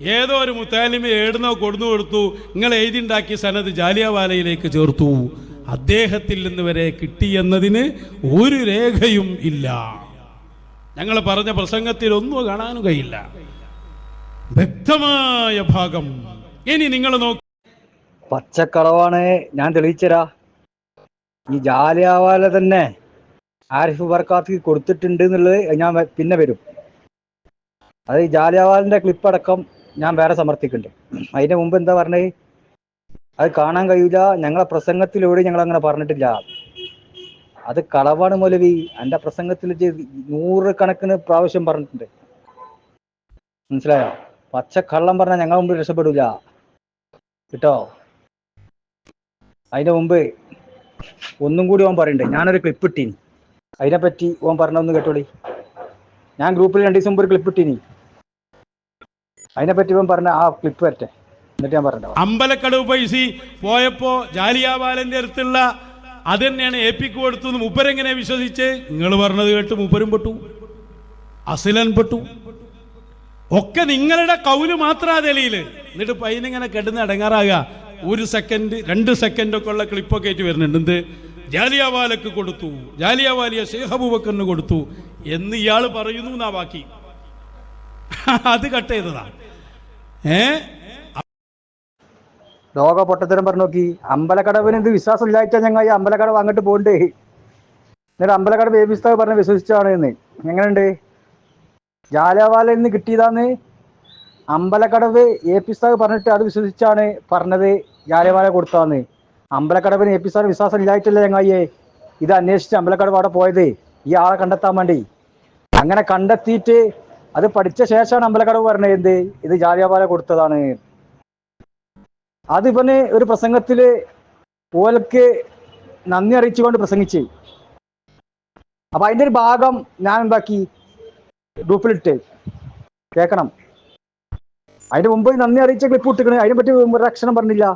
ഏതോ ഒരു മുത്താലിമ ഏടുന്നോ കൊടുന്നു കൊടുത്തു. നിങ്ങൾ എഴുതിണ്ടാക്കിയ സനത് ജാലിയാവാലയിലേക്ക് ചേർത്തു. അദ്ദേഹത്തിൽ നിന്ന് വരെ കിട്ടിയെന്നതിന് ഒരു രേഖയും ഇല്ല. ഞങ്ങൾ പറഞ്ഞ പ്രസംഗത്തിൽ ഒന്നും കാണാനും കഴിയില്ല. വ്യക്തമായ ഭാഗം. ഇനി നിങ്ങൾ നോക്കി. പച്ചക്കളവാണ്. ഞാൻ തെളിയിച്ചരാ. ഈ ജാലിയാവാല തന്നെ ആരിഫ് ബർക്കാത്ത് കൊടുത്തിട്ടുണ്ട് എന്നുള്ളത് ഞാൻ പിന്നെ വരും. അത് ഈ ജാലിയാവാലിന്റെ ക്ലിപ്പ് അടക്കം ഞാൻ വേറെ സമർത്ഥിക്കുന്നുണ്ട്. അതിന്റെ മുമ്പ് എന്താ പറഞ്ഞേ? അത് കാണാൻ കഴിയില്ല ഞങ്ങളെ പ്രസംഗത്തിലൂടെ ഞങ്ങൾ അങ്ങനെ പറഞ്ഞിട്ടില്ല. അത് കളവാണ് മൗലവി. എന്റെ പ്രസംഗത്തിൽ നൂറ് കണക്കിന് പ്രാവശ്യം പറഞ്ഞിട്ടുണ്ട്. മനസ്സിലായോ? പച്ച കള്ളം പറഞ്ഞാൽ ഞങ്ങൾ മുമ്പ് രക്ഷപ്പെടില്ല കേട്ടോ? അതിന്റെ മുമ്പ് ഒന്നും കൂടി ഓൻ പറയണ്ടേ. ഞാനൊരു ക്ലിപ്പ് ഇട്ടീനി. അതിനെപ്പറ്റി ഓൻ പറഞ്ഞൊന്ന് കേട്ടോളി. ഞാൻ ഗ്രൂപ്പിൽ രണ്ട് ദിവസം മുമ്പ് ഒരു ക്ലിപ്പ് ഇട്ടീനി. അതിനെപ്പറ്റി ഇവൻ പറഞ്ഞ ആ ക്ലിപ്പ് വരട്ടെ. എന്നിട്ട് ഞാൻ പറഞ്ഞു അമ്പലക്കടവ് പൈസ പോയപ്പോ ജാലിയാബാലന്റെ അടുത്തുള്ള അത് തന്നെയാണ് എ പിക്ക് കൊടുത്തു മുപ്പരെങ്ങനെ മൂപ്പരെങ്ങനെ വിശ്വസിച്ച്? നിങ്ങൾ പറഞ്ഞത് കേട്ട് മൂപ്പരും പെട്ടു. അസിലൻ പെട്ടു. ഒക്കെ നിങ്ങളുടെ കൗൽ മാത്രാ തെളിയിൽ എന്നിട്ട് പൈനിങ്ങനെ കെടുന്ന് അടങ്ങാറാകുക ഒരു സെക്കൻഡ് രണ്ട് സെക്കൻഡ് ഒക്കെ ഉള്ള ക്ലിപ്പൊക്കെ ആയിട്ട് വരുന്നുണ്ട്. എന്ത്? ജാലിയാവാലക്ക് കൊടുത്തു. ജാലിയാവാലിയ ഷേഹബൂബക്കറിന് കൊടുത്തു. എന്ന് ഇയാൾ പറയുന്നു എന്നാ ബാക്കി അത് കട്ട് ചെയ്തതാ. ഏ? ലോക പൊട്ടത്തരം പറഞ്ഞു നോക്കി. അമ്പലക്കടവിന് ഇത് വിശ്വാസം ഇല്ലായിട്ടാ ഞങ്ങൾ അമ്പലക്കടവ് അങ്ങോട്ട് പോകണ്ടേ? എന്നിട്ട് അമ്പലക്കടവ് ഏ പുസ്തകം പറഞ്ഞ് വിശ്വസിച്ചാണ് എന്ന്. എങ്ങനെയുണ്ട്? ജാലവാലയിൽ നിന്ന് കിട്ടിയതാന്ന് അമ്പലക്കടവ് എ പി പറഞ്ഞിട്ട് അത് വിശ്വസിച്ചാണ് പറഞ്ഞത് ജാലവാല കൊടുത്താന്ന് അമ്പലക്കടവിന് എ പി വിശ്വാസം ഇല്ലായിട്ടല്ലേ ചങ്ങായിയെ ഇത് അന്വേഷിച്ച് അമ്പലക്കടവ് അവിടെ പോയത്. ഈ ആളെ കണ്ടെത്താൻ വേണ്ടി. അങ്ങനെ കണ്ടെത്തിയിട്ട് അത് പഠിച്ച ശേഷമാണ് അമ്പലക്കടവ് പറഞ്ഞത് എന്ത്? ഇത് ജാലിയവാല കൊടുത്തതാണ്. അത് ഇവന് ഒരു പ്രസംഗത്തിൽ ഓലക്ക് നന്ദി അറിയിച്ചുകൊണ്ട് പ്രസംഗിച്ച്. അപ്പൊ അതിന്റെ ഒരു ഭാഗം ഞാൻ എന്താക്കി? ഗ്രൂപ്പിലിട്ട്. കേൾക്കണം അതിന്റെ മുമ്പ് നന്ദി അറിയിച്ച ക്ലിപ്പ് ഇട്ടിക്കണ് അതിനെ പറ്റി ഒരു അക്ഷരം പറഞ്ഞില്ല.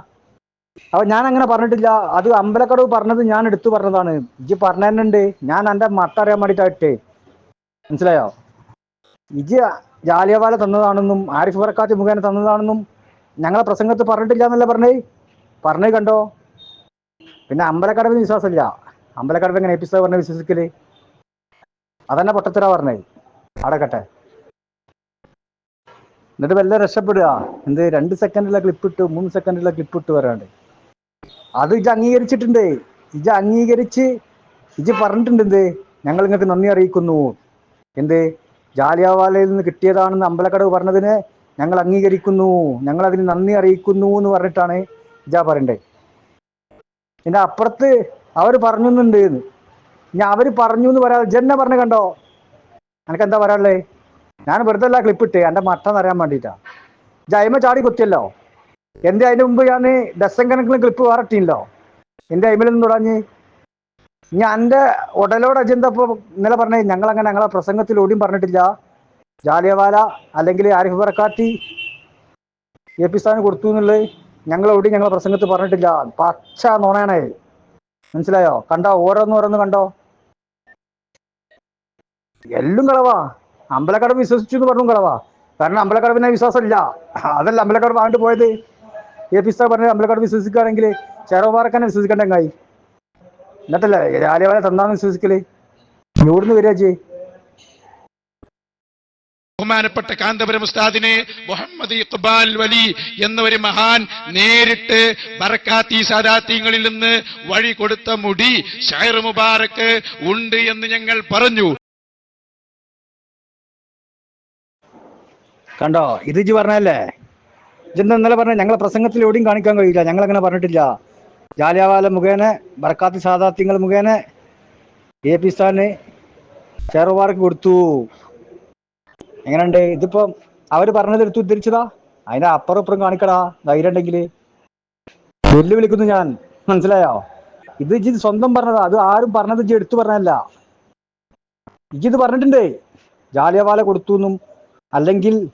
അപ്പൊ ഞാൻ അങ്ങനെ പറഞ്ഞിട്ടില്ല. അത് അമ്പലക്കടവ് പറഞ്ഞത് ഞാൻ എടുത്തു പറഞ്ഞതാണ്. ഇജ്ജ് പറഞ്ഞുണ്ട് ഞാൻ എന്റെ മട്ട അറിയാൻ മനസ്സിലായോ? ഇജ്ജ് ജാലിയവാല തന്നതാണെന്നും ആരിഫ് ബർക്കാത്ത് മുഖേന തന്നതാണെന്നും ഞങ്ങളെ പ്രസംഗത്ത് പറഞ്ഞിട്ടില്ല എന്നല്ല പറഞ്ഞേ? പറഞ്ഞേ കണ്ടോ? പിന്നെ അമ്പലക്കടവിന് വിശ്വാസമില്ല. അമ്പലക്കടവ് എങ്ങനെ എപ്പിസോഡ് പറഞ്ഞ വിശ്വസിക്കൽ? അതന്നെ പൊട്ടത്തിര പറഞ്ഞേ. അടക്കട്ടെ എന്നിട്ട് വല്ല രക്ഷപ്പെടുക. എന്ത് രണ്ട് സെക്കൻഡിലെ ക്ലിപ്പ് ഇട്ട് മൂന്ന് സെക്കൻഡിലെ ക്ലിപ്പ് ഇട്ട് വരാണ്ട്. അത് ഇജ് അംഗീകരിച്ചിട്ടുണ്ട്. ഇജ് അംഗീകരിച്ച് ഇജ് പറഞ്ഞിട്ടുണ്ട് എന്ത്? ഞങ്ങൾ നിങ്ങൾക്ക് നന്ദി അറിയിക്കുന്നു. എന്ത്? ജാലിയാവാലയിൽ നിന്ന് കിട്ടിയതാണെന്ന് അമ്പലക്കടവ് പറഞ്ഞതിന് ഞങ്ങൾ അംഗീകരിക്കുന്നു. ഞങ്ങൾ അതിന് നന്ദി അറിയിക്കുന്നു എന്ന് പറഞ്ഞിട്ടാണ് ഇജാ പറയണ്ടേ. പിന്നെ അപ്പുറത്ത് അവർ പറഞ്ഞുന്നുണ്ട്. എന്ന് ഇനി അവർ പറഞ്ഞു എന്ന് പറയാതെ ജന്നെ പറഞ്ഞു കണ്ടോ? എനിക്ക് എന്താ പറയാനുള്ളേ? ഞാൻ വെറുതെ അല്ല ക്ലിപ്പിട്ടേ എന്റെ മട്ടം അറിയാൻ വേണ്ടിയിട്ടാണ് ജൈമ ചാടി കുത്തിയല്ലോ എന്റെ അതിന് മുമ്പ് ഞാൻ ഡസൻ കണക്കിന് ക്ലിപ്പ് വേറെ ഇട്ടില്ലോ എന്റെ നിന്ന് തുടങ്ങി ഇനി എന്റെ ഉടലോട് അജന്ത ഇപ്പോൾ ഇന്നലെ ഞങ്ങൾ അങ്ങനെ ഞങ്ങളെ പ്രസംഗത്തിൽ ഓടിയും പറഞ്ഞിട്ടില്ല. ജാലിയവാല അല്ലെങ്കിൽ ആരിഫ് ബർക്കാത്തി എ പി സ്ഥാനം കൊടുത്തു എന്നുള്ളത് ഞങ്ങൾ ഓടി ഞങ്ങളെ പ്രസംഗത്തിൽ പറഞ്ഞിട്ടില്ല. പച്ച നുണയാണ്. മനസ്സിലായോ? കണ്ടോ? ഓരോന്ന് ഓരോന്ന് കണ്ടോ? എല്ലാം കളവാ. അമ്പലക്കടവ് വിശ്വസിച്ചു എന്ന് പറഞ്ഞു കളവാ. കാരണം അമ്പലക്കടവിനെ വിശ്വാസം ഇല്ല അതല്ല അമ്പലക്കടവ് ആണ്ട് പോയത്. എ പി സ്ഥാനം പറഞ്ഞ അമ്പലക്കടവ് വിശ്വസിക്കുകയാണെങ്കിൽ ചെറുപാറക്കന്നെ വിശ്വസിക്കണ്ടെങ്കായി എന്നിട്ടല്ലേ രാജവാല തന്നാന്ന് വിശ്വസിക്കൽ? ഇവിടുന്ന് വരിക ചെയ്യേ ബഹുമാനപ്പെട്ട കാന്തപുരം ഉസ്താദിനെ മുഹമ്മദ് ഇഖ്ബാൽ വലി എന്ന ഒരു മഹാൻ നേരിട്ട് ബറക്കാത്തി സാദാത്യങ്ങളിൽ നിന്ന് വഴി കൊടുത്ത മുടി ഷൈർ മുബാറക്ക് ഉണ്ട് എന്ന് ഞങ്ങൾ പറഞ്ഞു. കണ്ടോ ഇത് പറഞ്ഞല്ലേ ഇജെന്താ ഇന്നലെ പറഞ്ഞ ഞങ്ങളെ പ്രസംഗത്തിൽ എവിടെയും കാണിക്കാൻ കഴിയില്ല. ഞങ്ങൾ അങ്ങനെ പറഞ്ഞിട്ടില്ല. ജാലിയാവാല മുഖേന ബർക്കാത്തി സാദാത്യങ്ങൾ മുഖേന എ പി സ്ഥാന് ചെറുപാർക്ക് കൊടുത്തു. എങ്ങനെയുണ്ട്? ഇതിപ്പം അവർ പറഞ്ഞത് എടുത്ത് ഉദ്ധരിച്ചതാ? അതിന്റെ അപ്പുറം ഇപ്പുറം കാണിക്കടാ ധൈര്യം ഉണ്ടെങ്കിൽ വെല്ലുവിളിക്കുന്നു ഞാൻ. മനസ്സിലായോ? ഇത് ഇജ്ജ് സ്വന്തം പറഞ്ഞതാ. അത് ആരും പറഞ്ഞത് ഇജി എടുത്തു പറഞ്ഞല്ല ഇജിത് പറഞ്ഞിട്ടുണ്ട്. ജാലിയവാല കൊടുത്തു എന്നും അല്ലെങ്കിൽ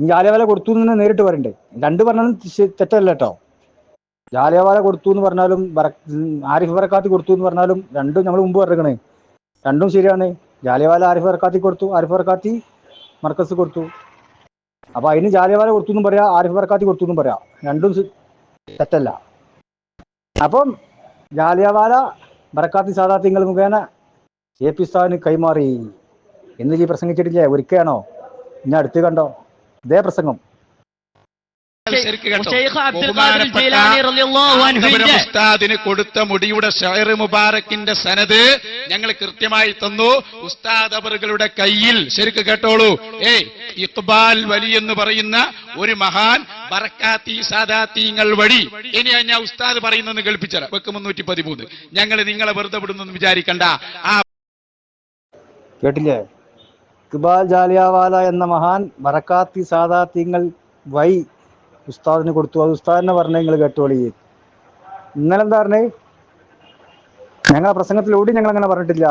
ജാലിയവാല കൊടുത്തു എന്ന് നേരിട്ട് പറയണ്ടേ. രണ്ട് പറഞ്ഞാലും ശ- തെറ്റല്ല കേട്ടോ. ജാലിയവാല കൊടുത്തു എന്ന് പറഞ്ഞാലും ആരിഫ് ബറക്കാത്തി കൊടുത്തു എന്ന് പറഞ്ഞാലും രണ്ടും നമ്മൾ മുമ്പ് പറഞ്ഞേ രണ്ടും ശരിയാണ്. ജാലിയവാല ആരിഫ് ബറക്കാത്തി കൊടുത്തു ആരിഫ് ബറക്കാത്തി മർക്കസ് കൊടുത്തു. അപ്പൊ അതിന് ജാലിയവാല കൊടുത്തു എന്നും പറയാം ആരിഫ് ബറക്കാത്തി കൊടുത്തു എന്നും പറയാം. രണ്ടും തെറ്റല്ല. അപ്പം ജാലിയവാല ബറക്കാത്തി സാദാത്യങ്ങൾ മുഖേന എ പി സ്ഥാന് കൈമാറി. എന്ന് ഈ പ്രസംഗിച്ചിട്ടില്ലേ? ഒരിക്കലാണോ ഇനി അടുത്ത് കണ്ടോ? ഇതേ പ്രസംഗം. ഉസ്താദിന് കൊടുത്ത മുടിയുടെ ഷെയർ മുബാറക്കിന്റെ സനത് ഞങ്ങൾ കൃത്യമായി തന്നു. ഉസ്താദ് അവറുകളുടെ കയ്യിൽ ശരിക്ക് കേട്ടോളൂ. ഏയ് ഇഖ്ബാൽ വലി എന്ന് പറയുന്ന ഒരു മഹാൻ ബറക്കാത്തി സാദാത്തീങ്ങൾ വഴി. ഇനി ഞാൻ ഉസ്താദ് പറയുന്നെന്ന് കേൾപ്പിച്ചറ വെക്ക് മുന്നൂറ്റി പതിമൂന്ന് ഞങ്ങൾ നിങ്ങളെ വെറുതെ വിടുന്നെന്ന് വിചാരിക്കണ്ട. ആ കേട്ടില്ലേ? ഇക്ബാൽ ജാലിയാവാല എന്ന മഹാൻ ബറക്കാത്തി സാദാത്തീങ്ങൾ വൈ ഉസ്താദിന് കൊടുത്തു. അത് ഉസ്താദിനെ പറഞ്ഞ നിങ്ങൾ കേട്ടോളി ഇന്നലെ എന്താ പറഞ്ഞേ? ഞങ്ങളെ പ്രസംഗത്തിലൂടെ ഞങ്ങൾ അങ്ങനെ പറഞ്ഞിട്ടില്ല.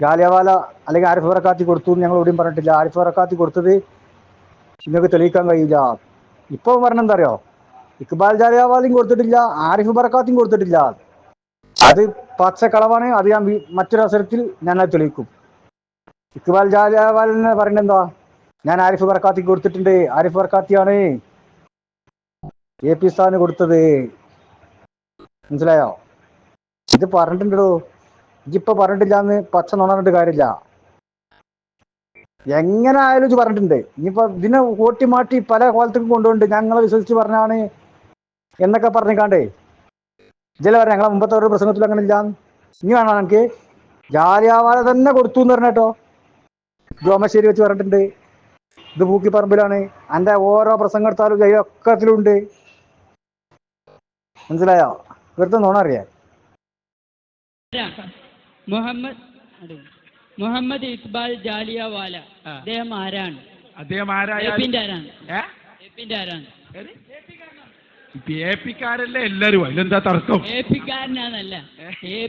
ജാലിയവാല അല്ലെങ്കിൽ ആരിഫ് ബറക്കാത്തി കൊടുത്തു ഞങ്ങൾ ഓടിയും പറഞ്ഞിട്ടില്ല. ആരിഫ് ബറക്കാത്തി കൊടുത്തത് നിങ്ങൾക്ക് തെളിയിക്കാൻ കഴിയില്ല. ഇപ്പൊ പറഞ്ഞ എന്താ അറിയോ? ഇക്ബാൽ ജാലിയവാലയും കൊടുത്തിട്ടില്ല ആരിഫ് ബറക്കാത്തിയും കൊടുത്തിട്ടില്ല. അത് പച്ച കളവാണ് അത് ഞാൻ മറ്റൊരു അവസരത്തിൽ ഞാൻ അത് തെളിയിക്കും. ഇക്ബാൽ ജാലിയവാലെന്ന് പറയുന്നത് ഞാൻ ആരിഫ് ബർക്കാത്തി കൊടുത്തിട്ടുണ്ട്. ആരിഫ് ബർക്കാത്തിയാണ് എ പി സാറിന് കൊടുത്തത്. മനസ്സിലായോ? ഇത് പറഞ്ഞിട്ടുണ്ടോ? ഇപ്പൊ പറഞ്ഞിട്ടില്ല എന്ന് പച്ച നുണറിട്ട് കാര്യമില്ല. എങ്ങനെ ആയാലും ഇത് പറഞ്ഞിട്ടുണ്ട്. ഇനിയിപ്പോ ഇതിനെ ഓട്ടി മാറ്റി പല കോലത്തേക്കും കൊണ്ടുപോണ്ട് ഞങ്ങളെ വിശ്വസിച്ച് പറഞ്ഞാണ് എന്നൊക്കെ പറഞ്ഞിക്കാണ്ടേ. ഇതിലെ പറയാം ഞങ്ങളെ മുമ്പത്തെ ഒരു പ്രസംഗത്തിൽ അങ്ങനെ ഇല്ല ഇനി വേണം എനിക്ക് ജാലിയാവാല തന്നെ കൊടുത്തു എന്ന് പറഞ്ഞേട്ടോ ജോമശ്ശേരി വെച്ച് പറഞ്ഞിട്ടുണ്ട്. ഇത് പൂക്കിപ്പറമ്പിലാണ്. എന്റെ ഓരോ പ്രസംഗം എടുത്താലും ജയൊക്കത്തിലും ഉണ്ട് മനസ്സിലായോ? വെറുതെ നോണ അറിയാം. മുഹമ്മദ്. മുഹമ്മദ് ഇക്ബാൽ ജാലിയവാല. അദ്ദേഹം ആരാണ്? അദ്ദേഹം ആരാണ് ആരാണ് ഏ? എപ്പിന്റെ ആരാണ് എ പിക്കാരല്ലേ എല്ലാരും. അതിലെന്താ തർക്കം? എ പിക്കാരനാന്നല്ല. എ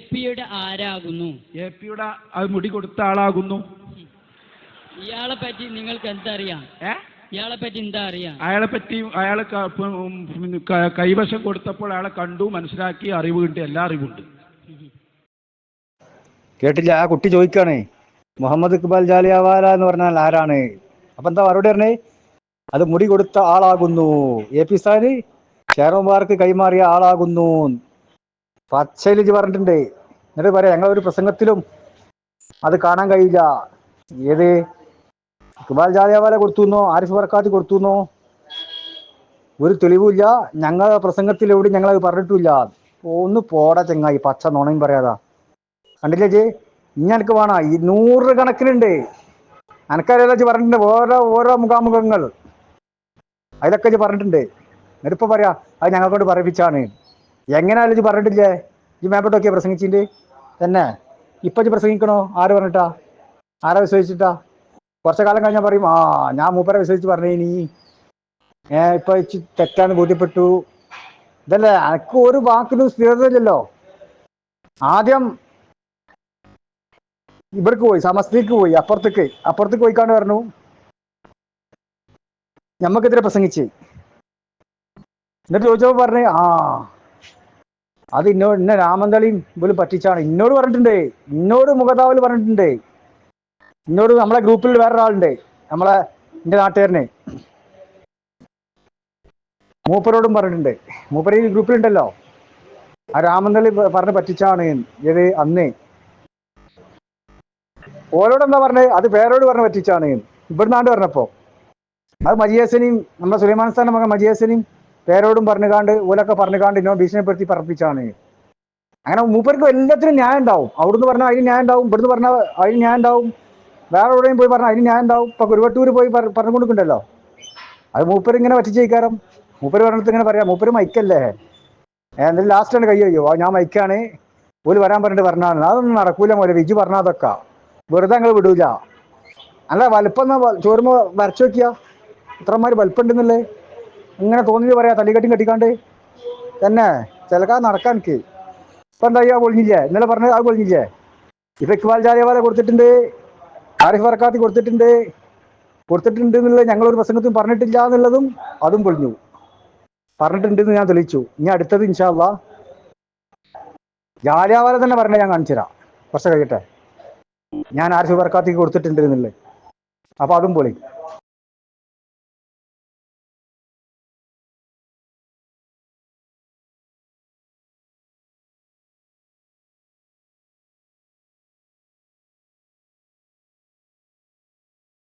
ആരാകുന്നു? എ പിയുടെ അത് മുടി കൊടുത്ത ആളാകുന്നു. ഇയാളെ പറ്റി നിങ്ങൾക്ക് എന്തറിയാം ഏ? ഇയാളെ പറ്റി എന്താ അറിയാം? അയാളെ പറ്റി അയാളെ കൈവശം കൊടുത്തപ്പോൾ അയാളെ കണ്ടു മനസ്സിലാക്കി അറിവ് കിട്ടി എല്ലാ അറിവുണ്ട്. കേട്ടില്ല ആ കുട്ടി ചോദിക്കാണ് മുഹമ്മദ് ഇക്ബാൽ ജാലിയാവാല എന്ന് പറഞ്ഞാൽ ആരാണ്? അപ്പൊ എന്താ മറുപടി പറഞ്ഞേ? അത് മുടി കൊടുത്ത ആളാകുന്നു. എ പി സാരി ചേർമാർക്ക് കൈമാറിയ ആളാകുന്നു. പച്ചയിലിജ് പറഞ്ഞിട്ടുണ്ട്. എന്നിട്ട് പറയാം ഞങ്ങളൊരു ഒരു പ്രസംഗത്തിലും അത് കാണാൻ കഴിയില്ല. ഏത്? ഇക്ബാൽ ജാലിയാവാല കൊടുത്തുന്നോ ആരിഫ് ബർക്കാത്ത് കൊടുത്തുന്നോ? ഒരു തെളിവുമില്ല. എവിടെ ഞങ്ങൾ അത് പറഞ്ഞിട്ടില്ല. ഒന്ന് പോടാ ചെങ്ങായി പച്ച നുണയും പറയാതാ. കണ്ടില്ലേ ജെ? ഇനി എനിക്ക് വേണ ഈ നൂറ് കണക്കിനുണ്ട്. അനക്കറിയാലോ ജി പറഞ്ഞിട്ടുണ്ട് ഓരോ ഓരോ മുഖാമുഖങ്ങൾ. അതിലൊക്കെ ജി പറഞ്ഞിട്ടുണ്ട്. എന്നിട്ടിപ്പോ പറയാ അത് ഞങ്ങളെ കൊണ്ട് പറയിപ്പിച്ചാണ്. എങ്ങനെയാലും ജി പറഞ്ഞിട്ടില്ലേ? ജി മേപ്പോട്ടൊക്കെ പ്രസംഗിച്ചിട്ട് തന്നെ. ഇപ്പൊ ജി പ്രസംഗിക്കണോ? ആര് പറഞ്ഞിട്ടാ? ആരാ വിശ്വസിച്ചിട്ടാ? കുറച്ചു കാലം കഴിഞ്ഞാൽ പറയും ആ ഞാൻ മൂപ്പരെ വിശ്വസിച്ച് പറഞ്ഞു ഇനി ഏ ഇപ്പൊ തെറ്റാന്ന് ബോധ്യപ്പെട്ടു. ഇതല്ലേ അനക്ക് ഒരു വാക്കിനും സ്ഥിരതയില്ലല്ലോ ആദ്യം ഇവർക്ക് പോയി സമസ്തിക്ക് പോയി അപ്പുറത്തേക്ക്. അപ്പുറത്തേക്ക് പോയിക്കാണ്ട് പറഞ്ഞു. ഞമ്മക്കെതിരെ പ്രസംഗിച്ച്. എന്നിട്ട് ചോദിച്ചപ്പോ പറഞ്ഞു ആ അത് ഇന്നോ ഇന്ന രാമന്തളിയും ഇവർ പറ്റിച്ചാണ്. ഇന്നോട് പറഞ്ഞിട്ടുണ്ട്. ഇന്നോട് മുഖതാവൽ പറഞ്ഞിട്ടുണ്ട്. ഇന്നോട് നമ്മളെ ഗ്രൂപ്പിൽ വേറൊരാളുണ്ട്. നമ്മളെ എന്റെ നാട്ടുകാരനെ. മൂപ്പരോടും പറഞ്ഞിട്ടുണ്ട്. മൂപ്പര് ഈ ഗ്രൂപ്പിലുണ്ടല്ലോ. ആ രാമന്തളി പറഞ്ഞ് പറ്റിച്ചാണ് ഇത് അന്നേ. ഓരോട് എന്താ പറഞ്ഞത് അത് പേരോട് പറഞ്ഞ് പറ്റിച്ചാണ്. ഇവിടുന്നാണ്ട് പറഞ്ഞപ്പോ. അത് മജിയസനെയും നമ്മുടെ സുലൈമാൻ സ്ഥാനം മകൻ മജിയസനെയും പേരോടും പറഞ്ഞുകാണ്ട് ഓലൊക്കെ പറഞ്ഞുകാണ്ട് ഇന്നോ ഭീഷണിപ്പെടുത്തി പറപ്പിച്ചാണ്. അങ്ങനെ മൂപ്പർക്ക് എല്ലാത്തിനും ന്യായം ഉണ്ടാവും അവിടുന്ന് പറഞ്ഞാൽ അതിന് ന്യായം ഉണ്ടാവും ഇവിടുന്ന് പറഞ്ഞാൽ അതിന് ന്യായം ഉണ്ടാവും വേറെ എവിടെയും പോയി പറഞ്ഞാൽ അതിന് ഞാൻ ഉണ്ടാവും ഇപ്പൊ കുരുവട്ടൂര് പോയി പറ- പറഞ്ഞു കൊടുക്കണ്ടല്ലോ അത് മൂപ്പര് ഇങ്ങനെ പറ്റിച്ചേക്കാരം മൂപ്പര് പറഞ്ഞിട്ട് ഇങ്ങനെ പറയാം മൂപ്പര് മൈക്കല്ലേ? എന്തായാലും ലാസ്റ്റാണ് കൈ അയ്യോ ഞാൻ മൈക്കാണ്. ഓൽ വരാൻ പറഞ്ഞിട്ട് പറഞ്ഞാണ് അതൊന്നും നടക്കൂല മോലെ വിജി അതൊക്കെ. വെറുതെ ഞങ്ങൾ വിടൂല. അല്ല വലുപ്പം എന്നാ വ- ചോരുമ്പോ വരച്ചു നോക്കിയാ. ഇത്രമാര് വലുപ്പുണ്ടെന്നല്ലേ ഇങ്ങനെ തോന്നിയത് പറയാ തല്ലിക്കെട്ടും കെട്ടിക്കാണ്ട്. തന്നെ ചിലക്കാ നടക്കാൻ എനിക്ക്. ഇപ്പൊ എന്താ ചെയ്യാ പൊളിഞ്ഞില്ലേ ഇന്നലെ പറഞ്ഞത് ആ പൊളിഞ്ഞില്ലേ ഇപ്പൊ ഇക്ബാൽ ജാലിയവാല കൊടുത്തിട്ടുണ്ട്. ആരിഫ് വറക്കാത്തി കൊടുത്തിട്ടുണ്ട്. കൊടുത്തിട്ടുണ്ട് എന്നുള്ളത് ഞങ്ങളൊരു പ്രസംഗത്തിൽ പറഞ്ഞിട്ടില്ല എന്നുള്ളതും അതും പൊളിഞ്ഞു. പറഞ്ഞിട്ടുണ്ട് എന്ന് ഞാൻ തെളിയിച്ചു. ഇനി അടുത്തത് ഇൻഷാല്ല ജാലിയാവാല തന്നെ പറഞ്ഞ ഞാൻ കാണിച്ചു തരാം. കുറച്ച് കഴിയട്ടെ. ഞാൻ ആരിഫ് വർക്കാത്തിക്ക് കൊടുത്തിട്ടുണ്ട് എന്നുള്ളത്. അപ്പൊ അതും പൊളി.